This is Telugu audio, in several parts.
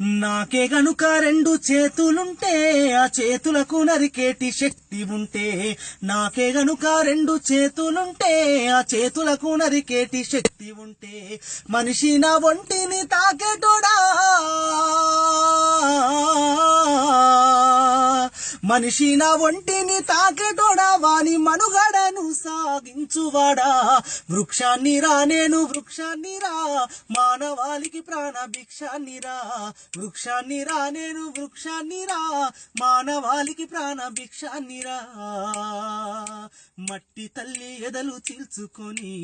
నాకే గనుక రెండు చేతులుంటే ఆ చేతులకు నరికేటి శక్తి ఉంటే నాకే గనుక రెండు చేతులుంటే ఆ చేతులకు నరికేటి శక్తి ఉంటే మనిషి నా ఒంటిని తాకేటోడా? మనిషి నా ఒంటిని తాకేటోడా వాని మనుగడను సాగించువాడా. వృక్షాన్ని రా నేను వృక్షాన్ని రా మానవాళికి ప్రాణ భిక్షాన్ని రా. వృక్షాన్ని రా నేను వృక్షాన్ని రా మానవాళికి ప్రాణ భిక్షాన్ని రా. మట్టి తల్లి ఎదలు చీల్చుకొని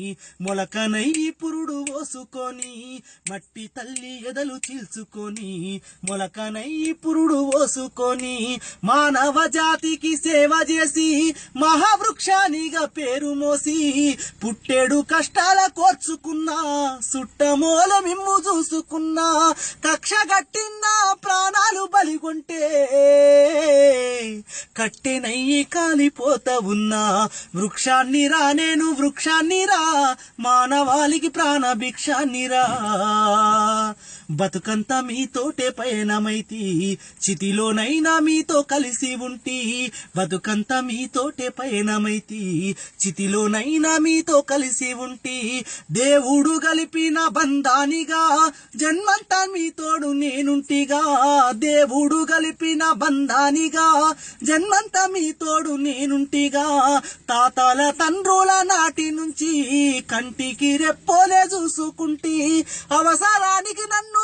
మొలకనై పురుడు పోసుకొని మట్టి తల్లి ఎదలు చీల్చుకొని మొలకనై పురుడు పోసుకొని మానవ జాతికి సేవ చేసి మహావృక్షానిగా పేరు మోసి పుట్టేడు కష్టాల కోర్చుకున్నా సుట్టమూల మిమ్ము చూసుకున్నా కక్ష కట్టిన ప్రాణాలు బలిగొంటే కట్టెనయ్యి కాలిపోతా ఉన్నా. వృక్షాన్ని రా నేను వృక్షాన్ని రా. మానవాళికి ప్రాణ భిక్షాన్ని రా బతుకంతా మీతోటే పయనమైతి. చితిలోనైనా మీతో కలిసి ఉంటి. బతుకంతా మీతోటే పయనమైతి. చితిలోనైనా మీతో కలిసి ఉంటి. దేవుడు కలిపిన బంధానిగా జన్మంతా మీతోడు నేనుంటిగా. దేవుడు కలిపిన బంధానిగా జన్మంతా మీతోడు నేనుంటిగా. తాతల తండ్రుల నాటి నుంచి కంటికి రెప్పోలే చూసుకుంటి. అవసరానికి నన్ను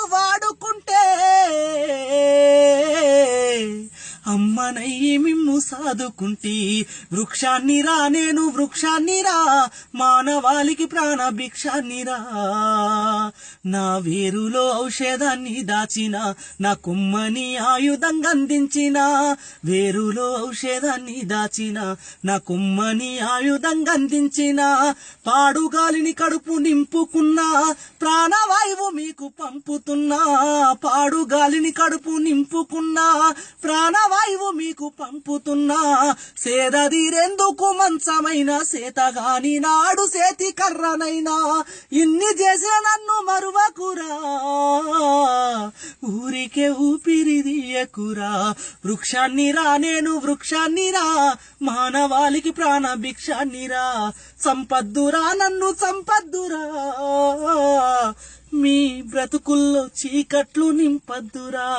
అమ్మనయ్యి మిమ్ము సాదుకుంటి వృక్షాన్ని రా నేను వృక్షాన్ని రా మానవాళికి ప్రాణ భిక్షాన్ని రా. నా వేరులో ఔషధాన్ని దాచిన నా కొమ్మని ఆయుధంగా అందించిన వేరులో ఔషధాన్ని దాచిన నా కొమ్మని ఆయుధంగా అందించిన పాడుగాలిని కడుపు నింపుకున్నా ప్రాణవాయువు మీకు పంపుతున్నా పాడుగాలిని కడుపు నింపుకున్నా ప్రాణవాయువు మీకు పంపుతున్నా. సేదదీరెందుకు మంచమైన సేతగాని నాడు సేతి కర్రనైనా ఇన్ని చేసే నన్ను మరువకురా. ఊరికే ఊపిరిదియకురా వృక్షాన్ని రా నేను వృక్షాన్ని రా. మానవాళికి ప్రాణ భిక్షాన్ని రా. సంపద్దురా నన్ను సంపద్దురా. మీ బ్రతుకుల్లో చీకట్లు నింపద్దురా.